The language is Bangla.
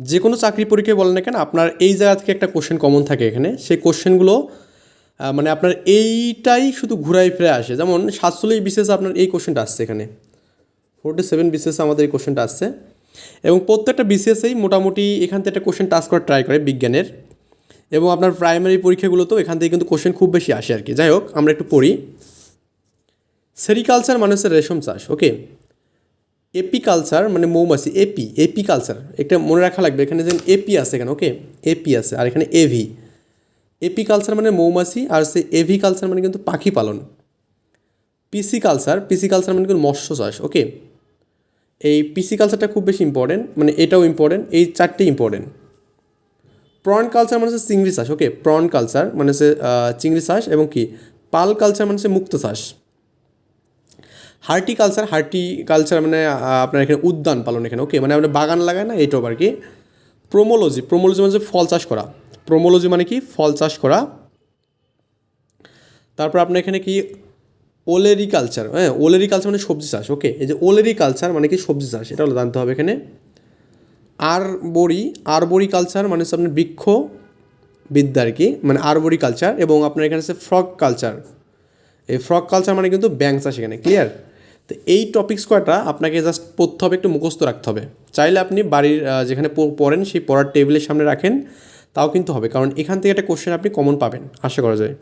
যে কোনো চাকরি পরীক্ষায় বলেন না কেন, আপনার এই জায়গা থেকে একটা কোশ্চেন কমন থাকে এখানে। সেই কোশ্চেনগুলো মানে আপনার এইটাই শুধু ঘুরাই ফিরে আসে। যেমন সাতচল্লিশ বিশেষ আপনার এই কোশ্চেনটা আসছে এখানে। ফোরটি সেভেন বিশেষ আমাদের এই কোশ্চেনটা আসছে। এবং প্রত্যেকটা বিসিএসেই মোটামুটি এখান থেকে একটা কোশ্চেন টাচ করার ট্রাই করে বিজ্ঞানের। এবং আপনার প্রাইমারি পরীক্ষাগুলোতেও এখান থেকে কিন্তু কোশ্চেন খুব বেশি আসে আর কি। যাই হোক, আমরা একটু পড়ি। সেরিকালচার মানে হচ্ছে রেশম চাষ ওকে এপিকালচার মানে মৌমাছি এপি এপি কালচার একটা মনে রাখা লাগবে, এখানে যেন এপি আছে এখানে ওকে এপি আছে, আর এখানে এভি এপি কালচার মানে মৌমাছি, আর সে এভি কালচার মানে কিন্তু পাখি পালন। পিসি কালচার পিসি কালচার মানে কিন্তু মৎস্য চাষ ওকে এই পিসি কালচারটা খুব বেশি ইম্পর্টেন্ট মানে এটাও ইম্পর্টেন্ট এই চারটে ইম্পর্টেন্ট প্রন কালচার মানে হচ্ছে চিংড়ি চাষ ওকে প্রন কালচার মানে হচ্ছে চিংড়ি চাষ এবং কি? পাল কালচার মানে হচ্ছে মুক্ত চাষ। হার্টিকালচার হার্টিকালচার মানে আপনার এখানে উদ্যান পালন এখানে ওকে মানে আপনার বাগান লাগায় না এইটাও আর কি। প্রোমোলজি প্রোমোলজি মানে হচ্ছে ফল চাষ করা। প্রোমোলজি মানে কি? ফল চাষ করা। তারপর আপনার এখানে কি? ওলেরি কালচার হ্যাঁ? ওলেরি কালচার মানে সবজি চাষ ওকে এই যে ওলেরি কালচার মানে কি? সবজি চাষ, এটা হলো জানতে হবে এখানে। আর বড়ি আরবরি কালচার মানে হচ্ছে আপনার বৃক্ষ বিদ্যা আর কি মানে আরবরি কালচার এবং আপনার এখানে আছে ফ্রক কালচার এই ফ্রক কালচার মানে কিন্তু ব্যাংক চাষ এখানে ক্লিয়ার তো এই টপিক্স কয়টা? আপনাকে জাস্ট পড়তে হবে, একটু মুখস্থ রাখতে হবে। চাইলে আপনি বাড়ির যেখানে পড়েন, সেই পড়ার টেবিলের সামনে রাখেন, তাও কিন্তু হবে। কারণ এখান থেকে একটা কোশ্চেন আপনি কমন পাবেন, আশা করা যায়।